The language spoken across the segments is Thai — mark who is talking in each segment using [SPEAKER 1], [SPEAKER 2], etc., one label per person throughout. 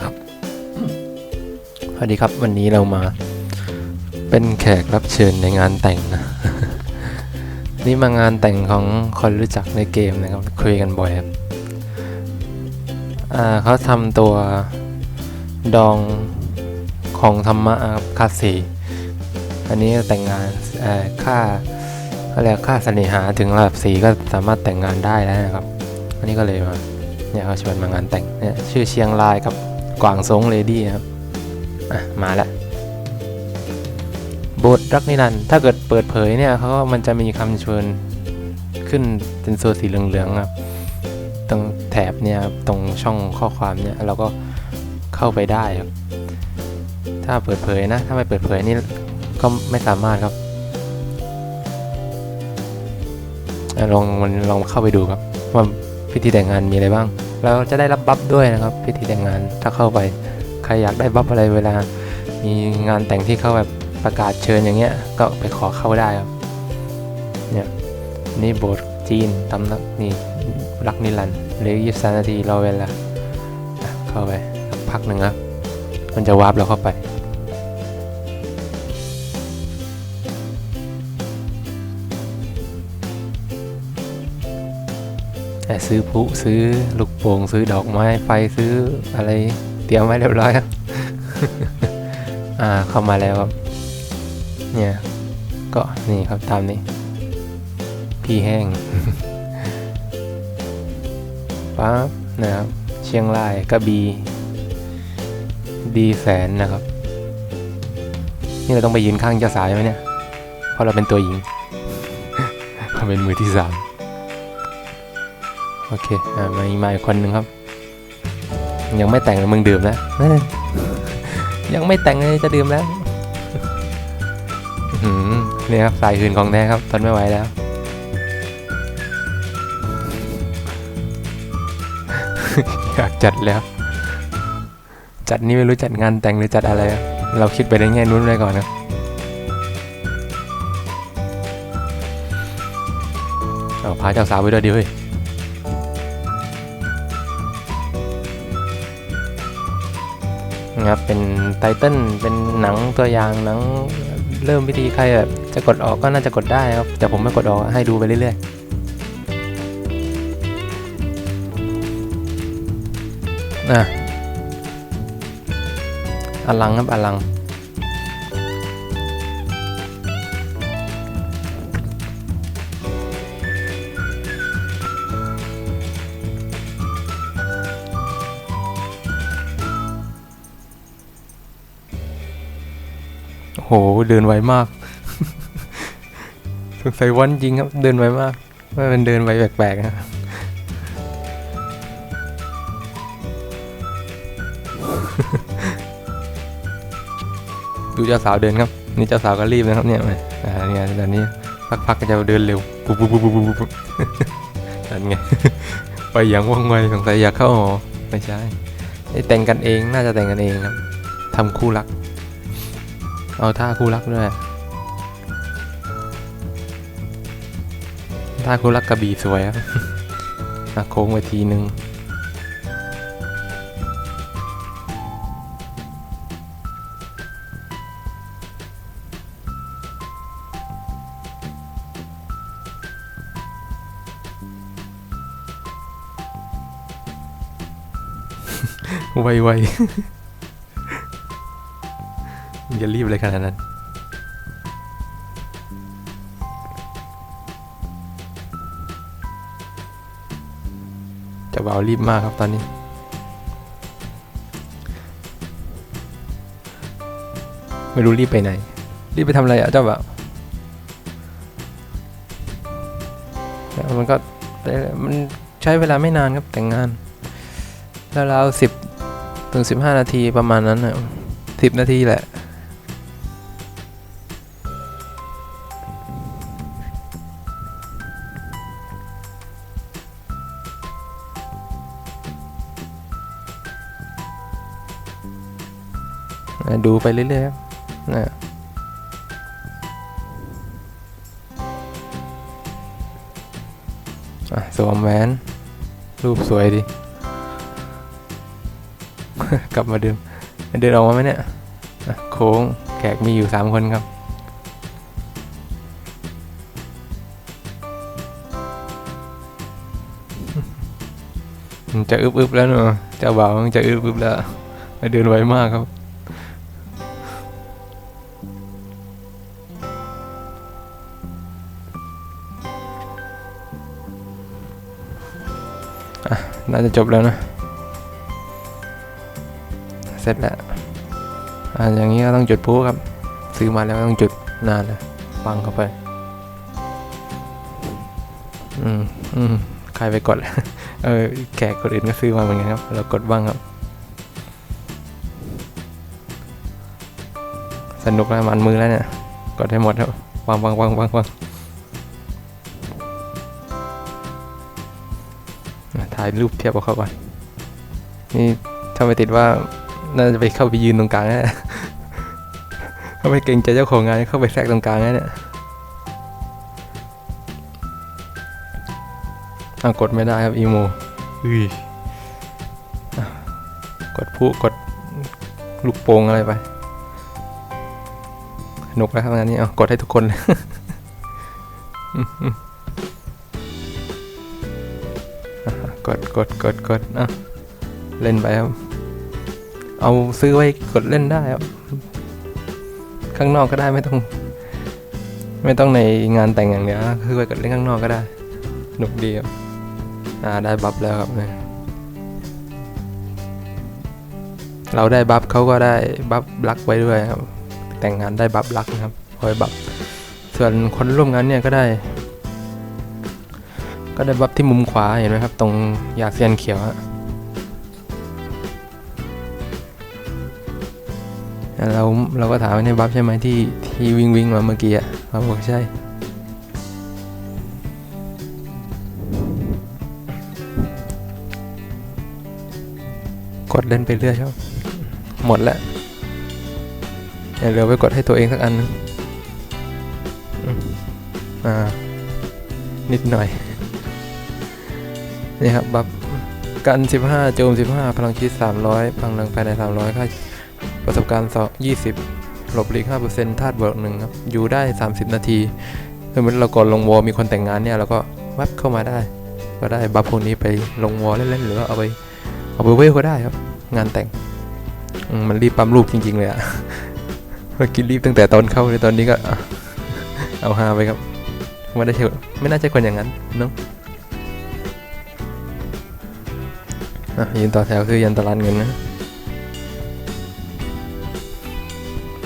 [SPEAKER 1] ครับสวัสดีครับวันนี้เรามาเป็นแขกรับเชิญในงานแต่งนะ นี่มางานแต่งของคนรู้จักในเกมนะครับคุยกันบ่อยครับอ่าเขาทำตัวดองของธรรมะครับคาสีอันนี้แต่งงานเอ่อค่าเขาเรียกค่าเสน่หาถึงระดับสีก็สามารถแต่งงานได้แล้วนะครับ อันนี้ก็เลยมา เนี่ยเขาชวนมางานแต่งเนี่ยชื่อเชียงรายกับกวางซงเลดี้ครับ อะ มาแล้วโบสถ์รักนิรันด์ถ้าเกิดเปิดเผยเนี่ยเขาก็มันจะมีคำชวนขึ้นเป็นตัวสีเหลืองๆครับ ตรงแถบเนี่ยตรงช่องข้อความเนี่ยเราก็เข้าไปได้ครับ ถ้าเปิดเผยนะ ถ้าไม่เปิดเผยนี่ก็ไม่สามารถครับลองมันลองเข้าไปดูครับว่า พิธีแต่งงานมีอะไรบ้าง เราจะได้รับบัฟด้วยนะครับ พิธีแต่งงานถ้าเข้าไปใครอยากได้บัฟอะไรเวลา มีงานแต่งที่เขาแบบประกาศเชิญอย่างเงี้ยก็ไปขอเข้าได้ครับเนี่ยนี่โบสถ์จีนตำนักนี่รักนิรันด์เหลือยี่สิบนาทีรอเวลาเข้าไปพักหนึ่งครับมันจะวาร์ปเราเข้าไป ซื้อพลุซื้อลูกโป่งซื้อดอกไม้ไฟซื้ออะไรเตรียมไว้เรียบร้อยครับอ่าเข้ามาแล้วครับ เนี่ย ก็นี่ครับตามนี้ พี่แห้งปั๊บนะครับ เชียงรายกระบี่ดีแสนนะครับ นี่เราต้องไปยืนข้างเจ้าสาวใช่ไหมเนี่ย เพราะเราเป็นตัวหญิงเราเป็นมือที่สาม โอเคอ่ามาอีมาอีกคนหนึ่งครับ ยังไม่แต่งเลยมึงดื่มแล้วยังไม่แต่งเลยจะดื่มแล้วนี่ครับสายหื่นของแท้ครับทนไม่ไหวแล้วอยากจัดแล้ว จัดนี่ไม่รู้จัดงานแต่งหรือจัดอะไร เราคิดไปในแง่นู้นไว้ก่อนนะเอาพาเจ้าสาวไปด้วยดิเฮ้ย นะครับเป็นไตเติ้ลเป็นหนังตัวอย่างหนังเริ่มพิธีใครแบบจะกดออกก็น่าจะกดได้ครับ แต่ผมไม่กดออกให้ดูไปเรื่อยๆนะอลังครับอลัง โห เดินไวมาก สงสัยวันจริงครับ เดินไวมากว่าเป็นเดินไวแปลกๆนะดูเจ้าสาวเดินครับ นี่เจ้าสาวก็รีบนะครับเนี่ยอ่าเนี่ยตอนนี้พักๆก็จะเดินเร็วปุ๊บปุ๊บปุ๊บปุ๊บปุ๊บนั่นไงไปอย่างว่องไวสงสัยอยากเข้าหอไม่ใช่แต่งกันเองน่าจะแต่งกันเองครับทำคู่รัก เอาท่าคู่รักด้วยท่าคู่รักกระบี่สวยครับอะโค้งไปทีนึงไวไวๆ อย่ารีบเลยขนาดนั้นจะเบารีบมากครับตอนนี้ ไม่รู้รีบไปไหน รีบไปทำอะไรอะเจ้าบ่าวแล้วมันก็มันใช้เวลาไม่นานครับแต่งงานราวๆสิบถึงสิบห้านาทีประมาณนั้นนะสิบนาทีแหละ ดูไปเรื่อยๆนะอะสวมแหวนรูปสวยดิกลับมาเดิม เดินออกมาไหมเนี่ยโค้งแขกมีอยู่สามคนครับมันจะอึบๆแล้วเนอะเจ้าบ่าวมันจะอึบอึบๆแล้ว เดินไวมากครับ น่าจะจบแล้วนะ เสร็จแล้วอ่าอย่างนี้ก็ต้องจุดพลุครับ ซื้อมาแล้วต้องจุดนานเลยฟังเข้าไป อืมอืมใครไปกด เออ แขกคนอื่นก็ซื้อมาเหมือนกันครับ เรากดบ้างครับ สนุกแล้วมันมือแล้วเนี่ย กดให้หมดครับวางวางวางวางวางายรูปเทียบกับเขาก่อนนี่ถ้าไม่ติดว่าน่าจะไปเข้าไปยืนตรงกลางนะถ้าไม่เกรงใจเจ้าของงานเข้าไปแทรกตรงกลางนะเนี่ยอะกดไม่ได้ครับอีโมอุ้ยอะกดผู้กดลูกโป่งอะไรไปสนุกแล้วครับงานนี้เอากดให้ทุกคนเลย กดกดกดกดอะเล่นไปครับเอาซื้อไว้กดเล่นได้ครับข้างนอกก็ได้ไม่ต้อง ไม่ต้องในงานแต่งอย่างเดียวนะคือไว้กดเล่นข้างนอกก็ได้สนุกดีครับอ่าได้บัฟแล้วครับเนี่ยเราได้บัฟเขาก็ได้บัฟลักไว้ด้วยครับ แต่งงานได้บัฟลักนะครับคอยบัฟส่วนคนร่วมงานเนี่ยก็ได้ ก็ได้บัฟที่มุมขวาเห็นไหมครับ ตรงยาเซียนเขียวฮะเราเราก็ถามว่าในบัฟใช่ไหมที่ที่วิ่งวิ่งมาเมื่อกี้อะเขาบอกใช่กดเล่นไปเรื่อยครับ หมดแล้วเดี๋ยวเหลือไปกดให้ตัวเองสักอันมอ่า นิดหน่อย นี่ครับบัฟกัน 15 โจม 15 พลังชีวิต300พลังแรงภายใน 300 ค่าประสบการณ์2 20หลบหลีก5%ธาตุบวกหนึ่งครับ อยู่ได้ 30 นาทีสมมติเราก่อนลงวอลมีคนแต่งงานเนี่ยเราก็วัดเข้ามาได้ ก็ได้บัฟพวกนี้ไปลงวอลเล่นๆหรือว่าเอาไปเอาไปเวลก็ได้ครับ งานแต่งมันรีบปั๊มรูปจริง ๆ เลยอะเมื่อกี้รีบตั้งแต่ตอนเข้าเลยตอนนี้ก็เอาฮาไปครับไม่ได้ใช่ไม่น่าใช่คนอย่างนั้นเนาะ ยืนต่อแถวคือยันตลาดเงินนะ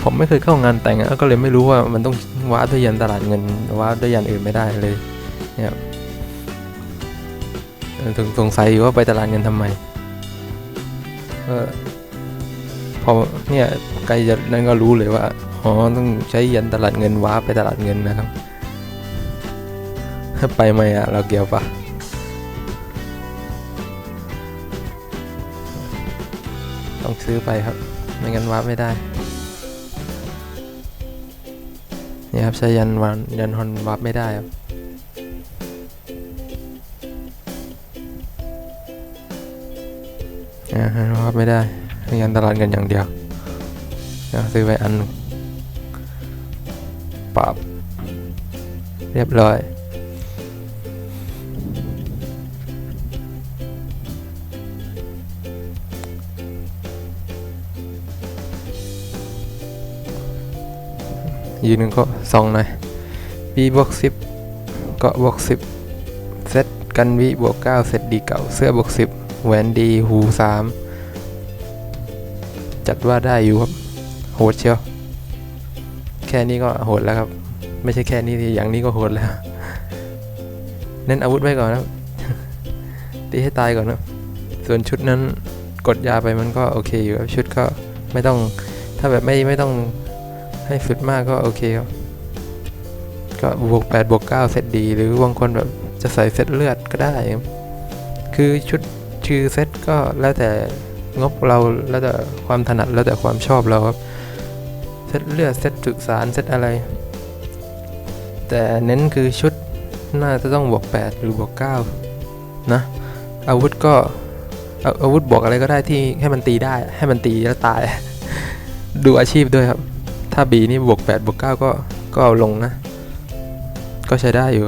[SPEAKER 1] ผมไม่เคยเข้างานแต่งอะก็เลยไม่รู้ว่ามันต้องว้าด้วยยันตลาดเงินว้าด้วยยันอื่นไม่ได้เลยเนี่ยครับเออสงสงสัยอยู่ว่าไปตลาดเงินทำไมเออพอเนี่ยใกล้จะนั่นก็รู้เลยว่าอ๋อต้องใช้ยันตลาดเงินว้าไปตลาดเงินนะครับ ไปไหมอะเราเกี่ยวปะ ต้องซื้อไปครับ ไม่งั้นวาร์ปไม่ได้ นี่ครับใช้ยันวันยันฮอนวาร์ปไม่ได้ครับอ่าฮะวัดไม่ได้มีการตลาดกันอย่างเดียวนะซื้อไปอันปรับเรียบร้อย ยืนหนึ่งก็สองหน่อย B บวกสิบก็บวกสิบเซตกันวิบวกเก้าเซตดีเก่าเสื้อบวกสิบแหวนดีหูสามจัดว่าได้อยู่ครับ โหดเชียว แค่นี้ก็โหดแล้วครับ ไม่ใช่แค่นี้ทีอย่างนี้ก็โหดแล้ว เน้นอาวุธไว้ก่อนนะตีให้ตายก่อนนะ ส่วนชุดนั้นกดยาไปมันก็โอเคอยู่ครับ ชุดก็ไม่ต้องถ้าแบบไม่ไม่ต้อง ให้สุดมากก็โอเคครับก็บวก8บวก9เซตดีหรือบางคนแบบจะใส่เซตเลือดก็ได้ครับคือชุดชื่อเซตก็แล้วแต่งบเราแล้วแต่ความถนัดแล้วแต่ความชอบเราครับเซตเลือดเซตศึกษารเซตอะไร แต่เน้นคือชุดน่าจะต้องบวก 8 หรือบวก 9 นะ อาวุธก็อาอาวุธบวกอะไรก็ได้ที่ให้มันตีได้ ให้มันตีแล้วตาย ดูอาชีพด้วยครับ ถ้าบีนี่บวก8บวก9ก็ก็เอาลงนะ ก็ใช้ได้อยู่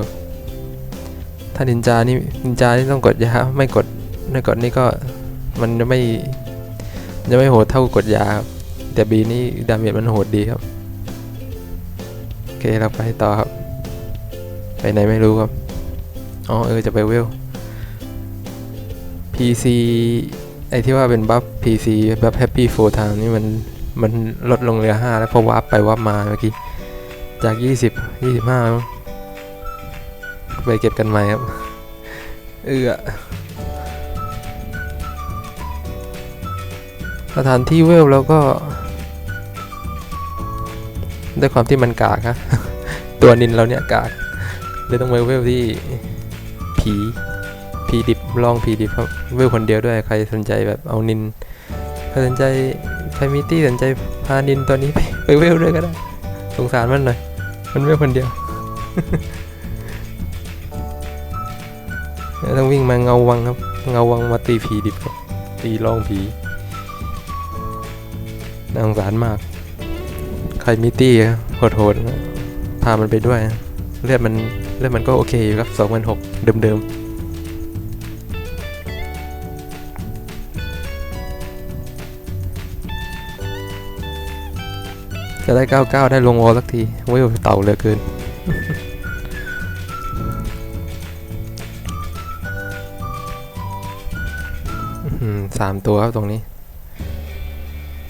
[SPEAKER 1] ถ้านินจานี่นินจานี่ต้องกดยาไม่กดไม่กดนี่ก็มันจะไม่จะไม่โหดเท่ากดยาครับแต่บีนี่ดาเมจมันโหดดีครับโอเคเราไปต่อครับ ไปไหนไม่รู้ครับอ๋อเออจะไปเวล PC ไอที่ว่าเป็นบัฟ PC บัฟ Happy Full Time นี่มัน มันลดลงเหลือ 5 แล้วพอวับไปวับมาเมื่อกี้ จาก 20 25มั้งไปเก็บกันใหม่ครับ เอือสถานที่เวลแล้วก็ ด้วยความที่มันกากฮะตัวนินเราเนี่ยกากเลยต้องไปเวลที่ผีผีดิบลองผีดิบครับเวลคนเดียวด้วยใครสนใจแบบเอานินใครสนใจ ใครมีตี้สนใจพานินตัวนี้ไปไปเวลด้วยก็ได้ สงสารมันหน่อย มันเวลคนเดียวต้องวิ่งมาเงาวังครับ เงาวังมาตีผีดิบตีลองผีน่าสงสารมาก ใครมีตี้อโหดๆพามันไปด้วย เลือดมันเลือดมันก็โอเคอยู่ครับสองพันหกเดิมๆ จะได้ 99 ได้ลงวอลสักทีเว้ยเต่าเหลือเกิน สามตัวครับตรงนี้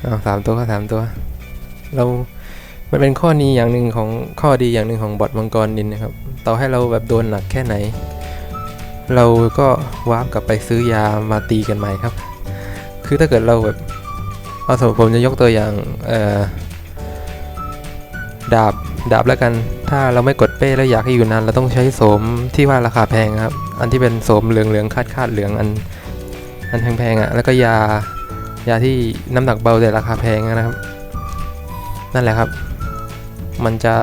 [SPEAKER 1] เอาสามตัวก็สามตัว เรามันเป็นข้อนี้อย่างหนึ่งของข้อดีอย่างหนึ่งของบอทมังกรนินนะครับ ต่อให้เราแบบโดนหนักแค่ไหน เราก็วาร์ปกลับไปซื้อยามาตีกันใหม่ครับ คือถ้าเกิดเราแบบเอาสมมติผมจะยกตัวอย่างเอ่อ ดาบดาบแล้วกัน ถ้าเราไม่กดเป้แล้วอยากให้อยู่นานเราต้องใช้โสมที่ว่าราคาแพงครับ อันที่เป็นโสมเหลืองเหลืองคาดคาดๆเหลืองอัน อันแพงๆอะ แล้วก็ยายาที่น้ำหนักเบาแต่ราคาแพงนะครับ นั่นแหละครับ มันจะ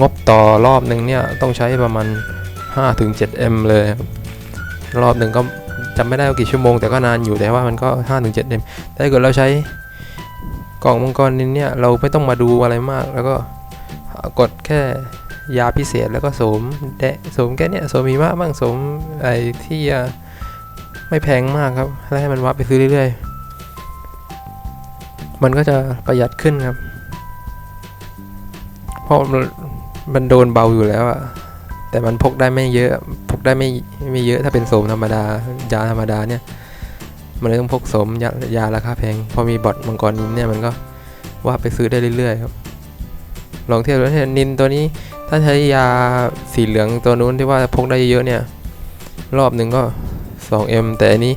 [SPEAKER 1] งบต่อรอบหนึ่งเนี่ยต้องใช้ประมาณ 5-7M เลยครับรอบหนึ่งก็จำไม่ได้ว่ากี่ชั่วโมงแต่ก็นานอยู่แต่ว่ามันก็ 5-7M แต่ถ้าเกิดเราใช้กล่องมังกรนินเนี่ยเราไม่ต้องมาดูอะไรมากแล้วก็ กดแค่ยาพิเศษแล้วก็สมแดสมแค่เนี้ยสมมีมากบ้างสมไอ้ที่ไม่แพงมากครับ แล้วให้มันวับไปซื้อเรื่อยๆ มันก็จะประหยัดขึ้นครับ เพราะมันโดนเบาอยู่แล้วอะแต่มันพกได้ไม่เยอะ พกได้ไม่ไม่เยอะถ้าเป็นโสมธรรมดายาธรรมดาเนี่ย มันเลยต้องพกสมยายาราคาแพง พอมีบอทมังกรนินเนี่ยมันก็ว่าไปซื้อได้เรื่อยๆครับ ลองเทียบดูเนี่ยนินตัวนี้ ถ้าใช้ยาสีเหลืองตัวนู้นที่ว่าพกได้เยอะเนี่ย รอบหนึ่งก็ 2M แต่อันนี้